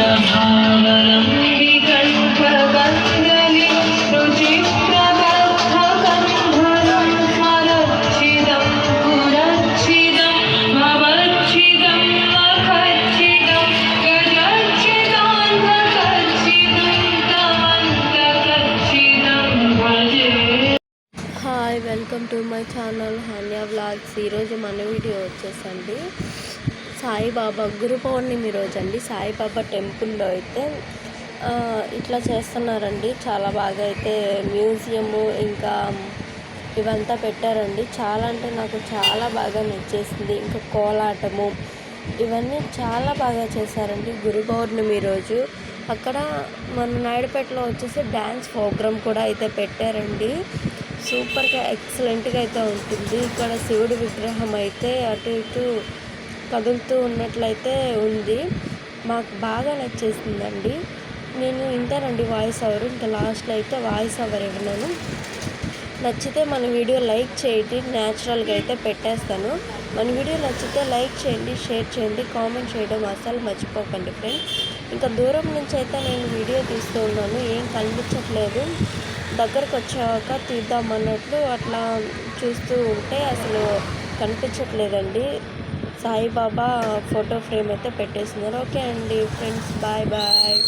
Shabbat welcome to my channel Hanya vlogs. ఈరోజు మన video వచ్చేసండి. సాయిబాబా గురు పౌర్ణమి రోజు అండి సాయిబాబా టెంపుల్లో అయితే ఇట్లా చేస్తున్నారండి. చాలా బాగా అయితే మ్యూజియము ఇంకా ఇవంతా పెట్టారండి. చాలా అంటే నాకు చాలా బాగా నచ్చేసింది. ఇంకా కోలాటము ఇవన్నీ చాలా బాగా చేశారండి గురు పౌర్ణమి రోజు. అక్కడ మన నాయుడుపేటలో వచ్చేసి డ్యాన్స్ ప్రోగ్రామ్ కూడా అయితే పెట్టారండి. సూపర్గా ఎక్సలెంట్గా అయితే ఉంటుంది. ఇక్కడ శివుడి విగ్రహం అయితే అటు ఇటు కదులుతూ ఉన్నట్లయితే ఉంది. మాకు బాగా నచ్చేసిందండి. నేను ఇంతేనండి వాయిస్ ఓవర్ ఇంకా లాస్ట్లో అయితే వాయిస్ ఓవర్ ఇవ్వను. నచ్చితే మన వీడియో లైక్ చేయండి న్యాచురల్గా అయితే పెట్టేస్తాను. మన వీడియో నచ్చితే లైక్ చేయండి షేర్ చేయండి కామెంట్ చేయడం అసలు మర్చిపోకండి ఫ్రెండ్స్. ఇంకా దూరం నుంచి అయితే నేను వీడియో తీస్తూ ఉన్నాను. ఏం కనిపించట్లేదు. దగ్గరకు వచ్చాక తీద్దామన్నట్లు అట్లా చూస్తూ ఉంటే అసలు కనిపించట్లేదండి. సాయిబాబా ఫోటో ఫ్రేమ్ అయితే పెట్టేసినారు ఓకే అండి ఫ్రెండ్స్ బాయ్ బాయ్.